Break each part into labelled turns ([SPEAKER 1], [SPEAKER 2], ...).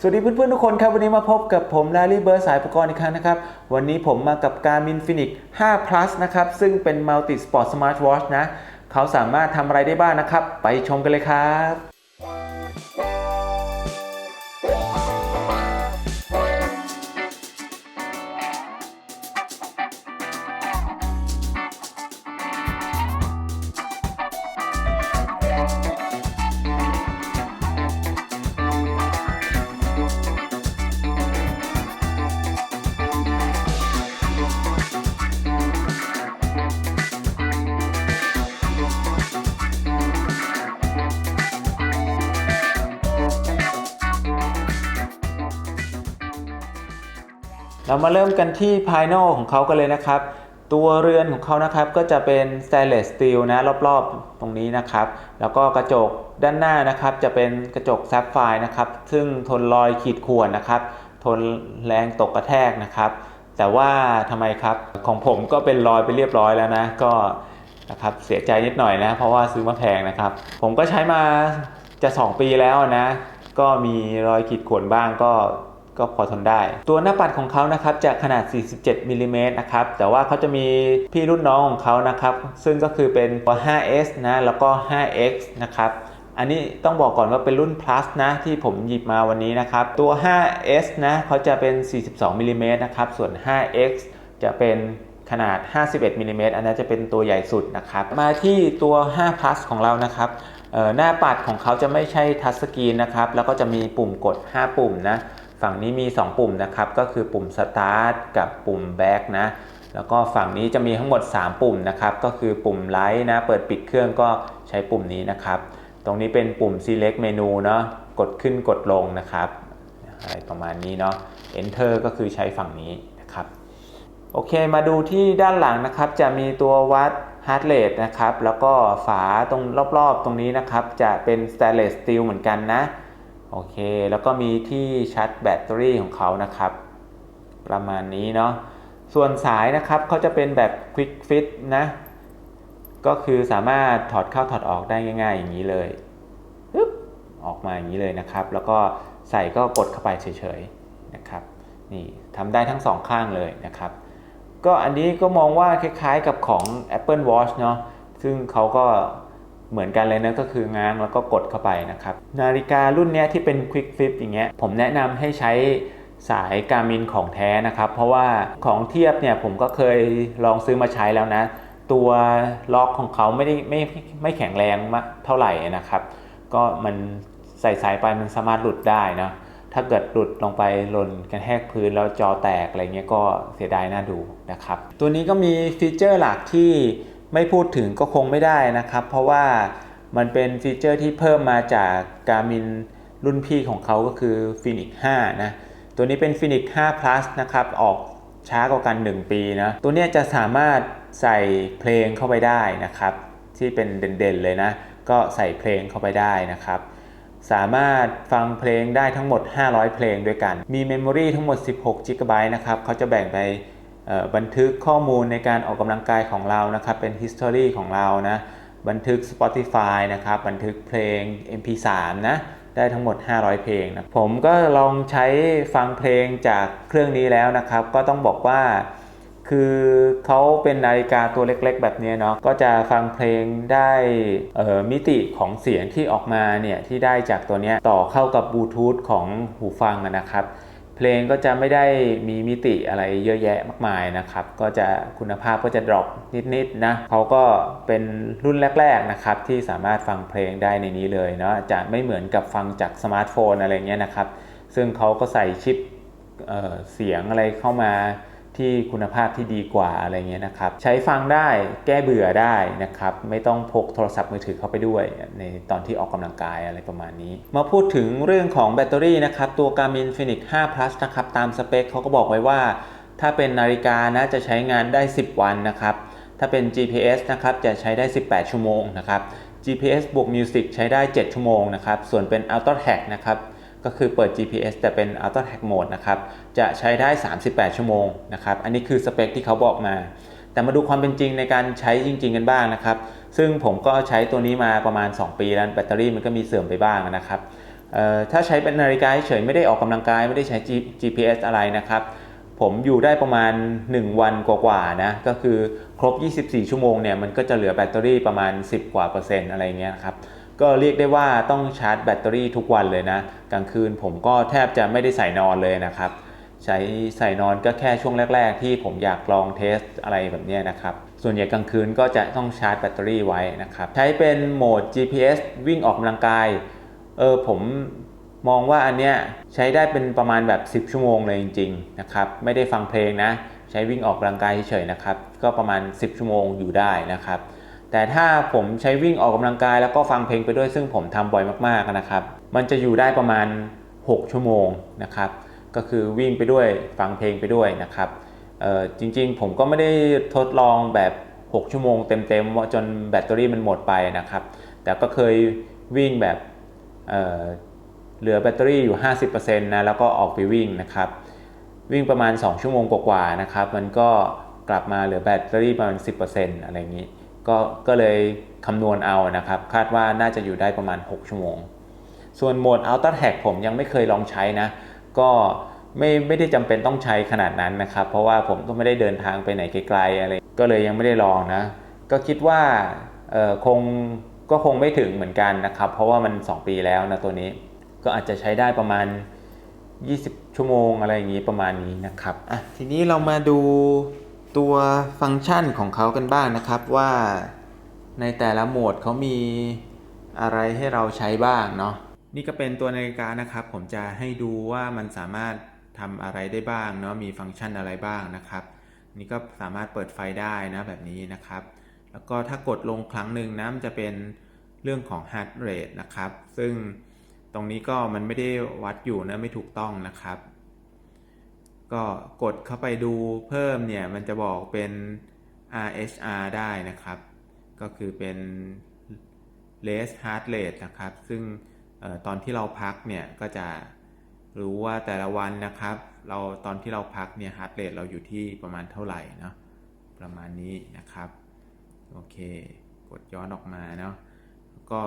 [SPEAKER 1] สวัสดีเพื่อนๆทุกคนครับ วันนี้มาพบกับผมลาลี่เบิร์สายประกรณ์อีกครั้งนะครับ วันนี้ผมมากับการ Min Phoenix 5 plus นะครับ ซึ่งเป็น Multi Sport Smart Watch นะ เขาสามารถทำอะไรได้บ้างนะครับ ไปชมกันเลยครับ เรามาเริ่มกันที่ภายนอกของเขากันเลยนะครับ ตัวเรือนของเขานะครับก็จะเป็น stainless steel นะรอบๆตรงนี้นะครับ แล้วก็กระจกด้านหน้านะครับ จะเป็นกระจกแซฟไฟร์นะครับ ซึ่งทนรอยขีดข่วนนะครับ ทนแรงตกกระแทกนะครับ แต่ว่าทำไมครับของผมก็เป็นรอยไปเรียบร้อยแล้วนะก็นะครับเสียใจนิดหน่อยนะ เพราะว่าซื้อมาแพงนะครับ ผมก็ใช้มาจะ 2 ปีแล้วนะ ก็มีรอยขีดข่วนบ้างก็ ก็พอทนได้ ตัวหน้าปัดของเขานะครับจะขนาด 47มิลลิเมตรนะครับแต่ว่าเขาจะมีพี่รุ่นน้องของเขานะครับ ซึ่งก็คือเป็น 5S นะแล้วก็ 5X นะครับอันนี้ต้องบอกก่อนว่าเป็นรุ่น plus นะที่ผมหยิบมาวันนี้นะครับ ตัว 5S นะเขาจะเป็น 42มิลลิเมตรนะครับ ส่วน 5X จะเป็นขนาด 51มิลลิเมตรอันนั้นจะเป็นตัวใหญ่สุดนะครับ มาที่ตัว 5 plus ของเรานะครับ หน้าปัดของเขาจะไม่ใช่ทัชสกรีนนะครับ แล้วก็จะมีปุ่มกด 5 ปุ่มนะ ฝั่งนี้มี 2 ปุ่มนะครับ ก็คือปุ่ม Start กับปุ่ม Back นะ แล้วก็ฝั่งนี้จะมีทั้งหมด 3 ปุ่มนะครับ ก็คือปุ่ม Light นะ เปิดปิดเครื่องก็ใช้ปุ่มนี้นะครับ ตรงนี้เป็นปุ่ม Select Menu เนาะ กดขึ้นกดลงนะครับ อะไรประมาณนี้เนาะ Enter ก็คือใช้ฝั่งนี้นะครับ โอเค มาดูที่ด้านหลังนะครับ จะมีตัววัด heart rate นะครับ แล้วก็ฝาตรงรอบๆ ตรงนี้นะครับ จะเป็น stainless steel เหมือนกันนะ โอเค แล้วก็มีที่ชาร์จแบตเตอรี่ของเขานะครับ ประมาณนี้เนาะ ส่วนสายนะครับเขาจะเป็นแบบ quick fit นะ ก็คือสามารถถอดเข้าถอดออกได้ง่าย ๆ อย่างนี้เลยปึ๊บออกมาอย่างนี้เลยนะครับ แล้วก็ใส่ก็กดเข้าไปเฉยๆนะครับ นี่ทำได้ทั้งสองข้างเลยนะครับ ก็อันนี้ก็มองว่าคล้ายๆกับของ Apple Watch เนาะ ซึ่งเขาก็ เหมือนกันเลยนะก็คือง้างแล้วก็กดเข้าไปนะครับ นาฬิการุ่นเนี้ยที่เป็น Quick Flip อย่างเงี้ยผมแนะนำให้ใช้สายการมินของแท้นะครับ เพราะว่าของเทียบเนี่ยผมก็เคยลองซื้อมาใช้แล้วนะ ตัวล็อกของเขาไม่ได้ไม่ไม่แข็งแรงมากเท่าไหร่นะครับ ก็มันใส่สายไปมันสามารถหลุดได้นะถ้าเกิดหลุดลงไปหล่นกระแทกพื้นแล้วจอแตกอะไรเงี้ยก็เสียดายน่าดูนะครับ ตัวนี้ก็มีฟีเจอร์หลักที่ ไม่พูดถึงก็คงไม่ได้นะครับ เพราะว่ามันเป็นฟีเจอร์ที่เพิ่มมาจาก Garmin รุ่นพี่ของเขาก็คือ Phoenix 5 นะ ตัวนี้เป็น Phoenix 5 plus นะครับ ออกช้ากว่ากัน 1 ปีนะ ตัวนี้จะสามารถใส่เพลงเข้าไปได้นะครับ ที่เป็นเด่นๆเลยนะ ก็ใส่เพลงเข้าไปได้นะครับ สามารถฟังเพลงได้ทั้งหมด 500 เพลงด้วยกัน มีเมมโมรีทั้งหมด 16 g b นะครับเขาจะแบ่งไป บันทึกข้อมูลในการออกกำลังกายของเรานะครับเป็น history ของเรานะบันทึก Spotify นะครับบันทึกเพลง MP3 นะได้ทั้งหมด 500 เพลงนะผมก็ลองใช้ฟังเพลงจากเครื่องนี้แล้วนะครับ ก็ต้องบอกว่าคือเขาเป็นนาฬิกาตัวเล็กๆ แบบนี้เนาะก็จะฟังเพลงได้มิติของเสียงที่ออกมาเนี่ยที่ได้จากตัวนี้ต่อเข้ากับบลูทูธของหูฟังนะครับ เพลงก็จะไม่ได้มีมิติอะไรเยอะแยะมากมายนะครับ ก็จะคุณภาพก็จะดรอปนิดๆนะเขาก็เป็นรุ่นแรกๆนะครับที่สามารถฟังเพลงได้ในนี้เลยเนาะจะไม่เหมือนกับฟังจากสมาร์ทโฟนอะไรเงี้ยนะครับ ซึ่งเขาก็ใส่ชิปเเสียงอะไรเข้ามา ที่คุณภาพที่ดีกว่าอะไรเงี้ยนะครับ ใช้ฟังได้แก้เบื่อได้นะครับ ไม่ต้องพกโทรศัพท์มือถือเข้าไปด้วย ในตอนที่ออกกำลังกายอะไรประมาณนี้ มาพูดถึงเรื่องของแบตเตอรี่นะครับ ตัว Garmin Fenix 5 Plus นะครับ ตามสเปคเขาก็บอกไว้ว่า ถ้าเป็นนาฬิกานะจะใช้งานได้ 10 วันนะครับ ถ้าเป็น GPS นะครับจะใช้ได้ 18 ชั่วโมงนะครับ GPS บวก Music ใช้ได้ 7 ชั่วโมงนะครับส่วนเป็น Auto Tag นะครับ ก็คือเปิด GPS แต่เป็น Auto Tag Mode นะครับ จะใช้ได้ 38 ชั่วโมงนะครับ อันนี้คือสเปคที่เขาบอกมา แต่มาดูความเป็นจริงในการใช้จริง ๆ กันบ้างนะครับ ซึ่งผมก็ใช้ตัวนี้มาประมาณ 2 ปีแล้วแบตเตอรี่มันก็มีเสื่อมไปบ้างนะครับเอ่อถ้าใช้เป็นนาฬิกาเฉยๆไม่ได้ออกกำลังกายไม่ได้ใช้ G- GPS อะไรนะครับ ผมอยู่ได้ประมาณ 1 วันกว่าๆนะ ก็คือครบ 24 ชั่วโมงเนี่ยมันก็จะเหลือแบตเตอรี่ประมาณ 10 กว่าเปอร์เซ็นต์อะไรเงี้ยครับ ก็เรียกได้ว่าต้องชาร์จแบตเตอรี่ทุกวันเลยนะ กลางคืนผมก็แทบจะไม่ได้ใส่นอนเลยนะครับ ใช้ใส่นอนก็แค่ช่วงแรก ๆ ที่ผมอยากลองเทสอะไรแบบนี้นะครับ ส่วนใหญ่กลางคืนก็จะต้องชาร์จแบตเตอรี่ไว้นะครับ ใช้เป็นโหมด GPS วิ่งออกกำลังกาย เออผมมองว่าอันเนี้ยใช้ได้เป็นประมาณแบบ 10 ชั่วโมงเลยจริงๆนะครับไม่ได้ฟังเพลงนะ ใช้วิ่งออกกำลังกายเฉยๆนะครับ ก็ประมาณ 10 ชั่วโมงอยู่ได้นะครับ แต่ถ้าผมใช้วิ่งออกกำลังกายแล้วก็ฟังเพลงไปด้วยซึ่งผมทำบ่อยมากๆนะครับ มันจะอยู่ได้ประมาณ 6 ชั่วโมงนะครับ ก็คือวิ่งไปด้วยฟังเพลงไปด้วยนะครับจริงๆ ผมก็ไม่ได้ทดลองแบบ 6 ชั่วโมงเต็มๆจนแบตเตอรี่มันหมดไปนะครับ แต่ก็เคยวิ่งแบบเเหลือแบตเตอรี่อยู่ 50%นะแล้วก็ออกไปวิ่งนะครับ วิ่งประมาณ 2 ชั่วโมงกว่าๆนะครับ มันก็กลับมาเหลือแบตเตอรี่ประมาณ 10%อะไรอย่างนี้ ก็ก็เลยคำนวณเอานะครับ คาดว่าน่าจะอยู่ได้ประมาณ 6 ชั่วโมง ส่วนโหมด Ultra Tag ผมยังไม่เคยลองใช้นะ ก็ไม่ไม่ได้จำเป็นต้องใช้ขนาดนั้นนะครับ เพราะว่าผมก็ไม่ได้เดินทางไปไหนไกลๆอะไร ก็เลยยังไม่ได้ลองนะ ก็คิดว่าคงก็คงไม่ถึงเหมือนกันนะครับ เพราะว่ามัน 2 ปีแล้วนะตัวนี้ ก็อาจจะใช้ได้ประมาณ 20 ชั่วโมงอะไรอย่างนี้ประมาณนี้นะครับอะทีนี้เรามาดู ตัวฟังก์ชันของเขากันบ้างนะครับว่าในแต่ละโหมดเขามีอะไรให้เราใช้บ้างเนาะนี่ก็เป็นตัวนาฬิกานะครับ ผมจะให้ดูว่ามันสามารถทำอะไรได้บ้างเนาะมีฟังก์ชันอะไรบ้างนะครับ นี่ก็สามารถเปิดไฟได้นะแบบนี้นะครับ แล้วก็ถ้ากดลงครั้งหนึ่งนะมันจะเป็นเรื่องของ heart rate นะครับ ซึ่งตรงนี้ก็มันไม่ได้วัดอยู่นะไม่ถูกต้องนะครับ ก็กดเข้าไปดูเพิ่มเนี่ยมันจะบอกเป็น RHR ได้นะครับ ก็คือเป็น rest heart rate นะครับ ซึ่งออตอนที่เราพักเนี่ยก็จะรู้ว่าแต่ละวันนะครับ เราตอนที่เราพักเนี่ย heart rate เราอยู่ที่ประมาณเท่าไหร่เนาะประมาณนี้นะครับ โอเค กดย้อนออกมาเนาะก็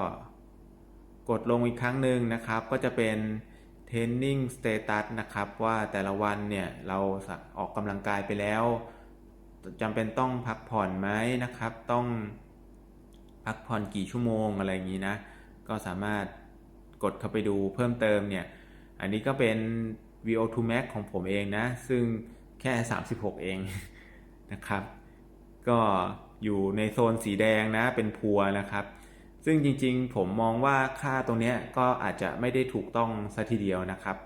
[SPEAKER 1] กดลงอีกครั้งหนึ่งนะครับ ก็จะเป็น training status นะครับว่าแต่ละวันเนี่ยเราออกกำลังกายไปแล้วจำเป็นต้องพักผ่อนไหมนะครับ ต้องพักผ่อนกี่ชั่วโมงอะไรอย่างนี้นะ ก็สามารถกดเข้าไปดูเพิ่มเติมเนี่ย อันนี้ก็เป็น VO2 max ของผมเองนะ ซึ่งแค่ 36 เองนะครับ ก็อยู่ในโซนสีแดงนะ เป็นพัวนะครับ ซึ่งจริงๆ ผมมองว่าค่าตรงนี้ก็อาจจะไม่ได้ถูกต้องซะทีเดียวนะครับ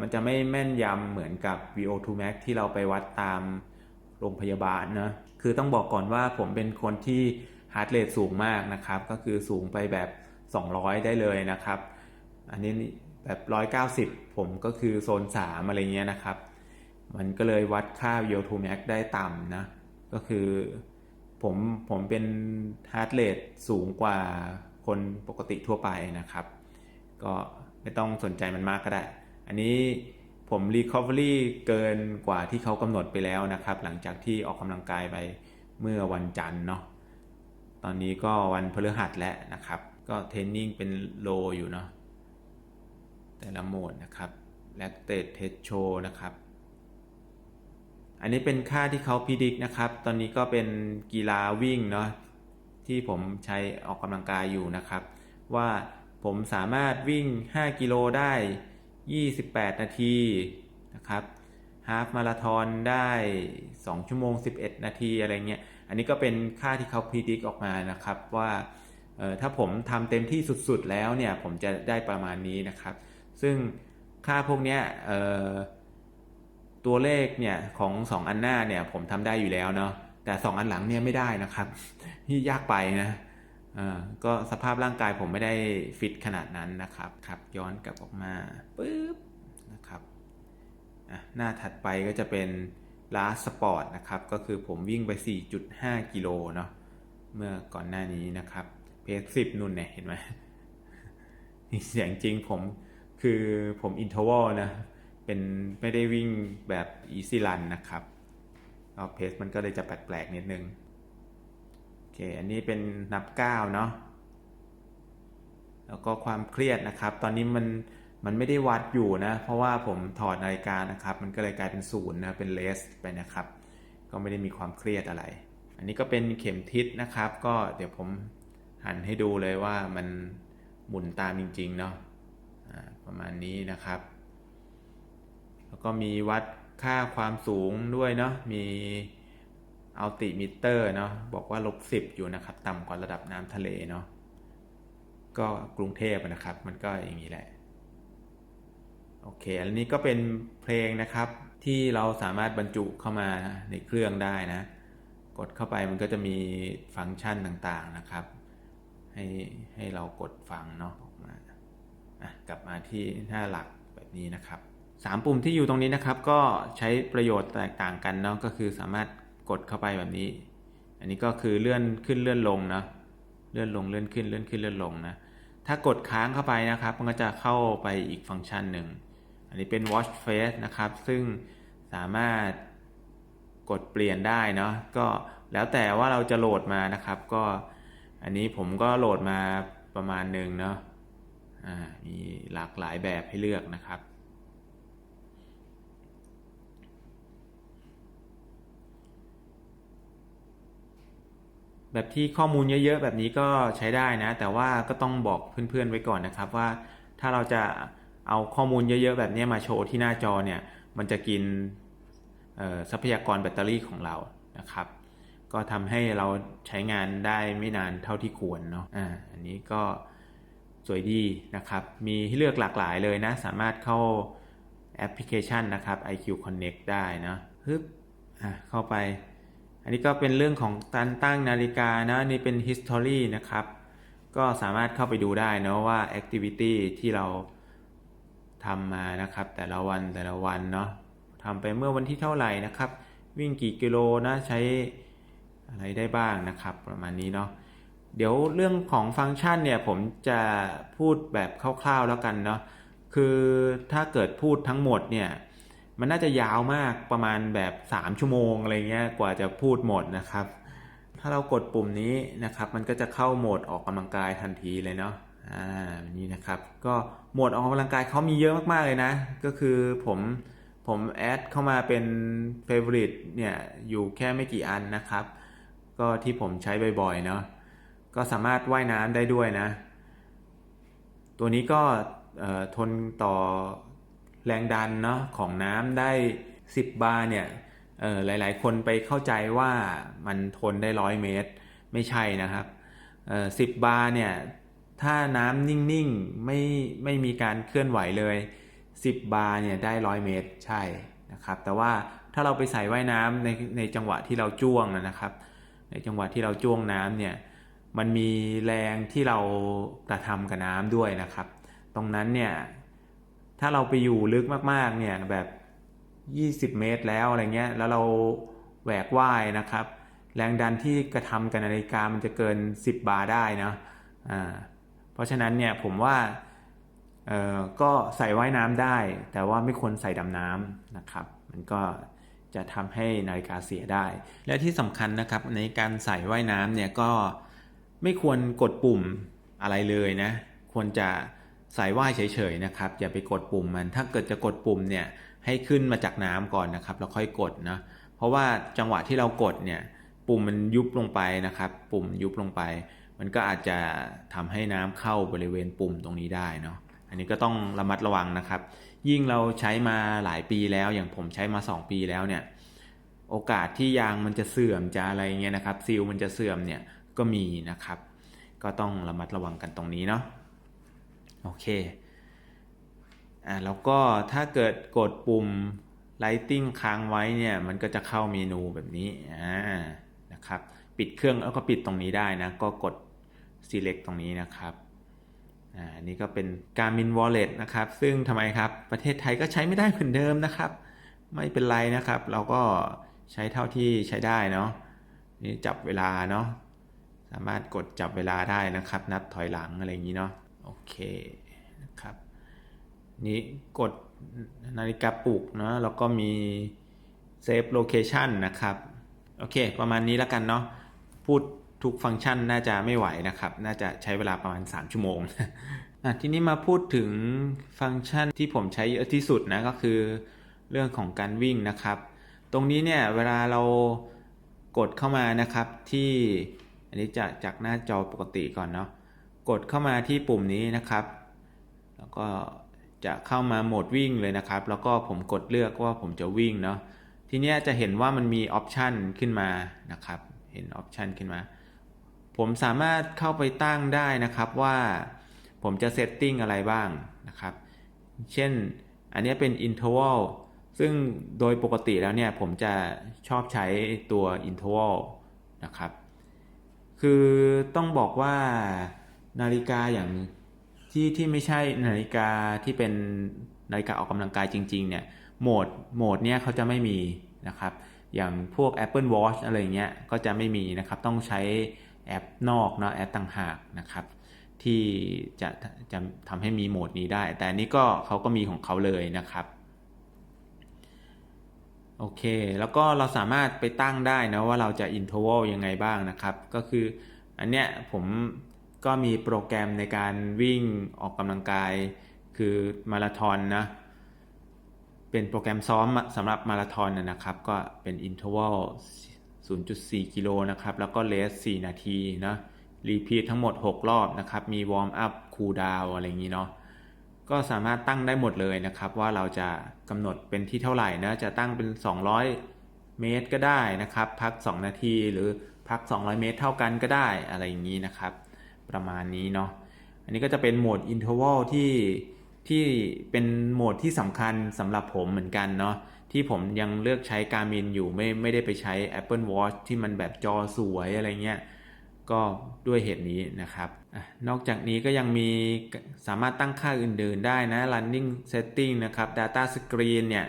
[SPEAKER 1] มันจะไม่แม่นยำเหมือนกับ VO2 max ที่เราไปวัดตามโรงพยาบาลนะ คือต้องบอกก่อนว่าผมเป็นคนที่ heart rate สูงมากนะครับ ก็คือสูงไปแบบ 200 ได้เลยนะครับ อันนี้แบบ 190 ผมก็คือโซน 3 อะไรเงี้ยนะครับ มันก็เลยวัดค่า VO2 max ได้ต่ำนะ ก็คือ ผมผมเป็น heart rate สูงกว่าคนปกติทั่วไปนะครับ ก็ไม่ต้องสนใจมันมากก็ได้ อันนี้ผม recovery เกินกว่าที่เขากำหนดไปแล้วนะครับ หลังจากที่ออกกำลังกายไปเมื่อวันจันทร์เนาะตอนนี้ก็วันพฤหัสแล้วนะครับ ก็เทรนนิ่งเป็นโลอยู่เนาะแต่ละโหมดนะครับ lactate test show นะครับ อันนี้เป็นค่าที่เขาพิจิกนะครับ ตอนนี้ก็เป็นกีฬาวิ่งเนาะที่ผมใช้ออกกำลังกายอยู่นะครับ ว่าผมสามารถวิ่ง 5 กิโลได้ 28 นาทีนะครับฮาฟมาราทอนได้ 2 ชั่วโมง 11 นาทีอะไรเงี้ย อันนี้ก็เป็นค่าที่เขาพิจิกออกมานะครับว่าถ้าผมทำเต็มที่สุดๆแล้วเนี่ย ผมจะได้ประมาณนี้นะครับ ซึ่งค่าพวกเนี้ย ตัวเลขเนี่ยของ 2 อันหน้าเนี่ยผมทำได้อยู่แล้วเนาะแต่ 2 อันหลังเนี่ยไม่ได้นะครับที่ยากไปนะอ่าก็สภาพร่างกายผมไม่ได้ฟิตขนาดนั้นนะครับครับย้อนกลับออกมาปึ๊บนะครับอะหน้าถัดไปก็จะเป็น last sport นะครับ ก็คือผมวิ่งไป 4.5 กิโลเนาะเมื่อก่อนหน้านี้นะครับ เพจสิบนุ่นเนี่ยเห็นไหมเสียงจริงผมคือผมอินเทอลนะ เป็นไม่ได้วิ่งแบบ easy run นะครับเอาเพสมันก็เลยจะแปลกๆนิดนึง โอเค อันนี้เป็นนับ 9 เนาะแล้วก็ความเครียดนะครับ ตอนนี้มันมันไม่ได้วัดอยู่นะ เพราะว่าผมถอดนาฬิกานะครับ มันก็เลยกลายเป็นศูนย์นะ เป็นเลสไปนะครับ ก็ไม่ได้มีความเครียดอะไร อันนี้ก็เป็นเข็มทิศนะครับ ก็เดี๋ยวผมหันให้ดูเลยว่ามันหมุนตามจริง ๆ เนาะอ่าประมาณนี้นะครับ แล้วก็มีวัดค่าความสูงด้วยเนาะมีอัลติมิเตอร์เนาะบอกว่าลบสิบอยู่นะครับ ต่ำกว่าระดับน้ำทะเลเนาะก็กรุงเทพนะครับ มันก็อย่างนี้แหละโอเค อันนี้ก็เป็นเพลงนะครับที่เราสามารถบรรจุเข้ามาในเครื่องได้นะ กดเข้าไปมันก็จะมีฟังก์ชันต่างๆนะครับ ให้ให้เรากดฟังเนาะออกมาอะกลับมาที่หน้าหลักแบบนี้นะครับ สามปุ่มที่อยู่ตรงนี้นะครับ ก็ใช้ประโยชน์แตกต่างกันเนาะก็คือสามารถกดเข้าไปแบบนี้ อันนี้ก็คือเลื่อนขึ้นเลื่อนลงเนาะเลื่อนลงเลื่อนขึ้นเลื่อนขึ้นเลื่อนลงนะถ้ากดค้างเข้าไปนะครับ มันก็จะเข้าไปอีกฟังก์ชันหนึ่ง อันนี้เป็น watch face นะครับ ซึ่งสามารถกดเปลี่ยนได้เนาะก็แล้วแต่ว่าเราจะโหลดมานะครับ ก็อันนี้ผมก็โหลดมาประมาณหนึ่งเนาะมีหลากหลายแบบให้เลือกนะครับ แบบที่ข้อมูลเยอะๆ แบบนี้ก็ใช้ได้นะ แต่ว่าก็ต้องบอกเพื่อนๆไว้ก่อนนะครับว่าถ้าเราจะเอาข้อมูลเยอะๆ แบบนี้มาโชว์ที่หน้าจอเนี่ยมันจะกินทรัพยากรแบตเตอรี่ของเรานะครับ ก็ทำให้เราใช้งานได้ไม่นานเท่าที่ควรเนาะอ่าอันนี้ก็สวยดีนะครับ มีให้เลือกหลากหลายเลยนะ สามารถเข้าแอปพลิเคชันนะครับ IQ Connect ได้นะฮึบอะเข้าไป อันนี้ก็เป็นเรื่องของการตั้งนาฬิกานะนี่เป็น history นะครับ ก็สามารถเข้าไปดูได้นะว่า activity ที่เราทำมานะครับ แต่ละวันแต่ละวันเนาะทำไปเมื่อวันที่เท่าไหร่นะครับ วิ่งกี่กิโลนะใช้อะไรได้บ้างนะครับ ประมาณนี้เนาะเดี๋ยวเรื่องของฟังก์ชันเนี่ยผมจะพูดแบบคร่าวๆแล้วกันเนาะคือถ้าเกิดพูดทั้งหมดเนี่ย มันน่าจะยาวมากประมาณแบบ 3 ชั่วโมงอะไรเงี้ยกว่าจะพูดหมดนะครับ ถ้าเรากดปุ่มนี้นะครับ มันก็จะเข้าโหมดออกกำลังกายทันทีเลยเนาะอ่านี่นะครับ ก็โหมดออกกำลังกายเขามีเยอะมากๆเลยนะ ก็คือผมผมแอดเข้ามาเป็น favorite เนี่ยอยู่แค่ไม่กี่อันนะครับ ก็ที่ผมใช้บ่อยๆเนาะก็สามารถว่ายน้ำได้ด้วยนะ ตัวนี้ก็ทนต่อ แรงดันเนาะของน้ำได้ 10 บาร์เนี่ยหลายๆ คนไปเข้าใจว่ามันทนได้ร้อยเมตร ไม่ใช่นะครับสิบบาร์เนี่ยถ้าน้ำนิ่งๆไม่ไม่มีการเคลื่อนไหวเลย 10 บาร์เนี่ยได้ร้อยเมตรใช่นะครับ แต่ว่าถ้าเราไปใส่ว่ายน้ำในในจังหวะที่เราจ้วงนะครับ ในจังหวะที่เราจ้วงน้ำเนี่ยมันมีแรงที่เรากระทำกับน้ำด้วยนะครับ ตรงนั้นเนี่ย ถ้าเราไปอยู่ลึกมากๆเนี่ยแบบ 20 เมตรแล้วอะไรเงี้ยแล้วเราแหวกว่ายนะครับ แรงดันที่กระทำกับนาฬิกามันจะเกิน 10 บาร์ได้นะอ่าเพราะฉะนั้นเนี่ยผมว่าเอ่อก็ใส่ว่ายน้ำได้ แต่ว่าไม่ควรใส่ดำน้ำนะครับ มันก็จะทำให้นาฬิกาเสียได้ และที่สำคัญนะครับในการใส่ว่ายน้ำเนี่ยก็ไม่ควรกดปุ่มอะไรเลยนะ ควรจะ ใส่ว่ายเฉยๆนะครับ อย่าไปกดปุ่มมันถ้าเกิดจะกดปุ่มเนี่ยให้ขึ้นมาจากน้ำก่อนนะครับแล้วค่อยกดนะเพราะว่าจังหวะที่เรากดเนี่ยปุ่มมันยุบลงไปนะครับ ปุ่มยุบลงไป มันก็อาจจะทำให้น้ำเข้าบริเวณปุ่มตรงนี้ได้เนาะอันนี้ก็ต้องระมัดระวังนะครับ ยิ่งเราใช้มาหลายปีแล้วอย่างผมใช้มา 2 ปีแล้วเนี่ยโอกาสที่ยางมันจะเสื่อมจะอะไรเงี้ยนะครับซีลมันจะเสื่อมเนี่ยก็มีนะครับ ก็ต้องระมัดระวังกันตรงนี้เนาะ โอเคอ่าแล้วก็ถ้าเกิดกดปุ่ม Lighting ค้างไว้เนี่ยมันก็จะเข้าเมนูแบบนี้อ่านะครับปิดเครื่องแล้วก็ปิดตรงนี้ได้นะ ก็กด select ตรงนี้นะครับอ่านี่ก็เป็น Garmin Wallet นะครับ ซึ่งทำไมครับ ประเทศไทยก็ใช้ไม่ได้เหมือนเดิมนะครับ ไม่เป็นไรนะครับ เราก็ใช้เท่าที่ใช้ได้เนาะนี่จับเวลาเนาะสามารถกดจับเวลาได้นะครับ นับถอยหลังอะไรอย่างนี้เนาะ โอเคนะครับนี้กดนาฬิกาปลุกเนาะแล้วก็มีเซฟโลเคชันนะครับ โอเค ประมาณนี้แล้วกันเนาะพูดทุกฟังก์ชันน่าจะไม่ไหวนะครับ น่าจะใช้เวลาประมาณ 3 ชั่วโมงอะทีนี้มาพูดถึงฟังก์ชันที่ผมใช้เยอะที่สุดนะก็คือเรื่องของการวิ่งนะครับ ตรงนี้เนี่ยเวลาเรากดเข้ามานะครับที่อันนี้จะจากหน้าจอปกติก่อนเนาะ กดเข้ามาที่ปุ่มนี้นะครับ แล้วก็จะเข้ามาโหมดวิ่งเลยนะครับ แล้วก็ผมกดเลือกว่าผมจะวิ่งเนาะทีนี้จะเห็นว่ามันมีออปชันขึ้นมานะครับ เห็นออปชันขึ้นมา ผมสามารถเข้าไปตั้งได้นะครับว่าผมจะเซตติ้งอะไรบ้างนะครับ เช่นอันนี้เป็น interval ซึ่งโดยปกติแล้วเนี่ยผมจะชอบใช้ตัว interval นะครับ คือต้องบอกว่า นาฬิกาอย่างที่ที่ไม่ใช่นาฬิกาที่เป็นนาฬิกาออกกำลังกายจริง ๆ เนี่ยโหมดโหมดเนี้ยเขาจะไม่มีนะครับ อย่างพวก Apple Watch อะไรเงี้ยก็จะไม่มีนะครับ ต้องใช้แอปนอกเนาะแอปต่างหากนะครับที่จะจะทำให้มีโหมดนี้ได้ แต่นนี้ก็เขาก็มีของเขาเลยนะครับโอเค แล้วก็เราสามารถไปตั้งได้นะว่าเราจะ interval ยังไงบ้างนะครับ ก็คืออันเนี้ยผม ก็มีโปรแกรมในการวิ่งออกกำลังกาย คือมาราธอนนะเป็นโปรแกรมซ้อมสำหรับมาราธอนนะครับ ก็เป็น interval 0.4 กิโลนะครับ แล้วก็เลส 4 นาทีนะรีพีททั้งหมด 6 รอบนะครับ มีวอร์มอัพคูลดาวอะไรอย่างนี้เนาะก็สามารถตั้งได้หมดเลยนะครับ ว่าเราจะกำหนดเป็นที่เท่าไหร่นะจะตั้งเป็น 200 เมตรก็ได้นะครับ พัก 2 นาทีหรือพัก 200 เมตรเท่ากันก็ได้อะไรอย่างนี้นะครับ ประมาณนี้เนาะอันนี้ก็จะเป็นโหมด interval ที่ที่เป็นโหมดที่สำคัญสำหรับผมเหมือนกันเนาะที่ผมยังเลือกใช้ Garmin อยู่ไม่ไม่ได้ไปใช้ Apple Watch ที่มันแบบจอสวยอะไรเงี้ยก็ด้วยเหตุนี้นะครับ นอกจากนี้ก็ยังมีสามารถตั้งค่าอื่นๆได้นะ running setting นะครับ data screen เนี่ย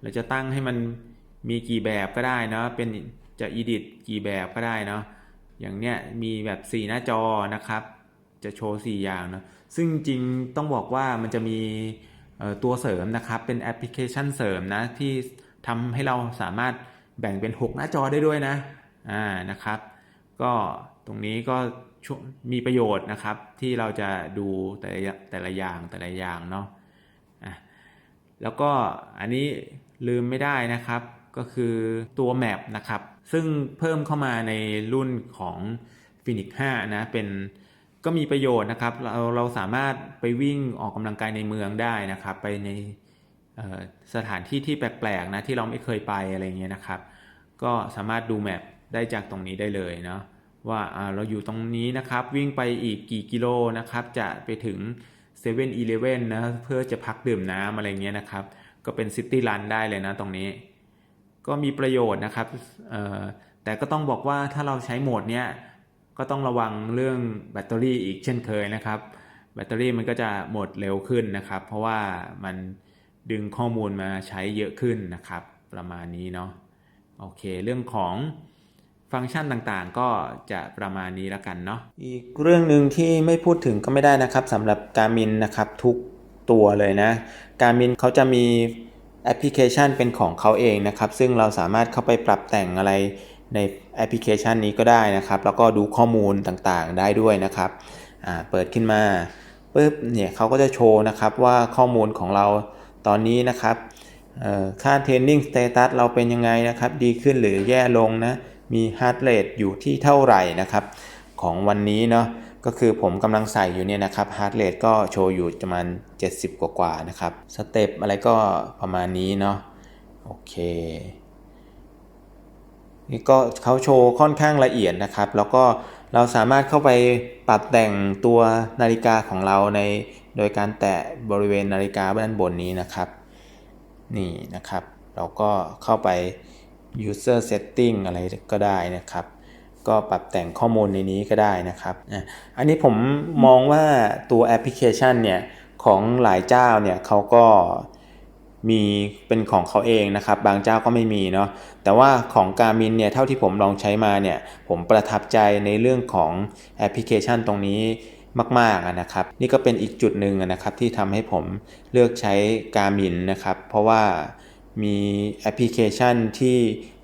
[SPEAKER 1] เราจะตั้งให้มันมีกี่แบบก็ได้เนาะเป็นจะ edit กี่แบบก็ได้เนาะ อย่างเนี้ยมีแบบ 4 หน้าจอนะครับ จะโชว์ 4 อย่างนะซึ่งจริงต้องบอกว่ามันจะมีตัวเสริมนะครับ เป็นแอปพลิเคชันเสริมนะ ที่ทำให้เราสามารถแบ่งเป็น 6 หน้าจอได้ด้วยนะอ่านะครับ ก็ตรงนี้ก็มีประโยชน์นะครับ ที่เราจะดูแต่ละแต่ละอย่างแต่ละอย่างเนาะะแล้วก็อันนี้ลืมไม่ได้นะครับ ก็คือตัวแมปนะครับ ซึ่งเพิ่มเข้ามาในรุ่นของ Phoenix 5 นะ เป็นก็มีประโยชน์นะครับ เราเราสามารถไปวิ่งออกกำลังกายในเมืองได้นะครับ ไปในสถานที่ที่แปลกๆนะที่เราไม่เคยไปอะไรเงี้ยนะครับ ก็สามารถดูแมปได้จากตรงนี้ได้เลยเนาะว่าเราอยู่ตรงนี้นะครับวิ่งไปอีกกี่กิโลนะครับจะไปถึง7 e เ e ่ e อนะเพื่อจะพักดื่มน้ำอะไรเงี้ยนะครับ ก็เป็นซิตี้รันได้เลยนะตรงนี้ ก็มีประโยชน์นะครับแต่ก็ต้องบอกว่าถ้าเราใช้โหมดเนี้ยก็ต้องระวังเรื่องแบตเตอรี่อีกเช่นเคยนะครับ แบตเตอรี่มันก็จะหมดเร็วขึ้นนะครับ เพราะว่ามันดึงข้อมูลมาใช้เยอะขึ้นนะครับ ประมาณนี้เนาะโอเค เรื่องของฟังก์ชันต่างๆ ก็จะประมาณนี้แล้วกันเนาะอีกเรื่องหนึ่งที่ไม่พูดถึงก็ไม่ได้นะครับสำหรับการมินนะครับทุกตัวเลยนะ การมินเขาจะมี แอปพลิเคชันเป็นของเขาเองนะครับ ซึ่งเราสามารถเข้าไปปรับแต่งอะไรในแอปพลิเคชันนี้ก็ได้นะครับ แล้วก็ดูข้อมูลต่างๆได้ด้วยนะครับเปิดขึ้นมาปุ๊บเนี่ยเขาก็จะโชว์นะครับว่าข้อมูลของเราตอนนี้นะครับค่าเทรนนิ่งสเตตัสเราเป็นยังไงนะครับ ดีขึ้นหรือแย่ลงนะ มีฮาร์ดเรทอยู่ที่เท่าไหร่นะครับ ของวันนี้เนาะ ก็คือผมกำลังใส่อยู่เนี่ยนะครับฮาร์ดเรทก็โชว์อยู่ประมาณ 70 กว่ากว่านะครับสเต็ปอะไรก็ประมาณนี้เนาะโอเคนี่ก็เขาโชว์ค่อนข้างละเอียดนะครับ แล้วก็เราสามารถเข้าไปปรับแต่งตัวนาฬิกาของเราในโดยการแตะบริเวณนาฬิกาด้านบนนี้นะครับ นี่นะครับ เราก็เข้าไป user setting อะไรก็ได้นะครับ ก็ปรับแต่งข้อมูลในนี้ก็ได้นะครับอันนี้ผมมองว่าตัวแอปพลิเคชันเนี่ยของหลายเจ้าเนี่ยเขาก็มีเป็นของเขาเองนะครับ บางเจ้าก็ไม่มีเนาะแต่ว่าของการมินเนี่ยเท่าที่ผมลองใช้มาเนี่ยผมประทับใจในเรื่องของแอปพลิเคชันตรงนี้มากๆนะครับ นี่ก็เป็นอีกจุดหนึ่งนะครับที่ทำให้ผมเลือกใช้การมินนะครับ เพราะว่ามีแอปพลิเคชันที่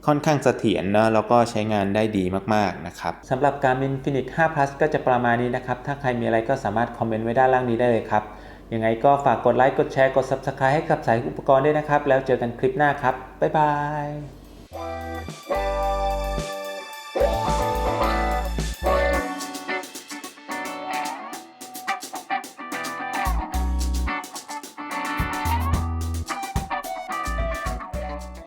[SPEAKER 1] ค่อนข้างเสถียรนะแล้วก็ใช้งานได้ดีมากๆนะครับสำหรับ Garmin Fenix 5 Plus ก็จะประมาณนี้นะครับ ถ้าใครมีอะไรก็สามารถคอมเมนต์ไว้ด้านล่างนี้ได้เลยครับ ยังไงก็ฝากกดไลค์ กดแชร์ กด Subscribe ให้กับสายอุปกรณ์ด้วยนะครับ แล้วเจอกันคลิปหน้าครับ บ๊ายบาย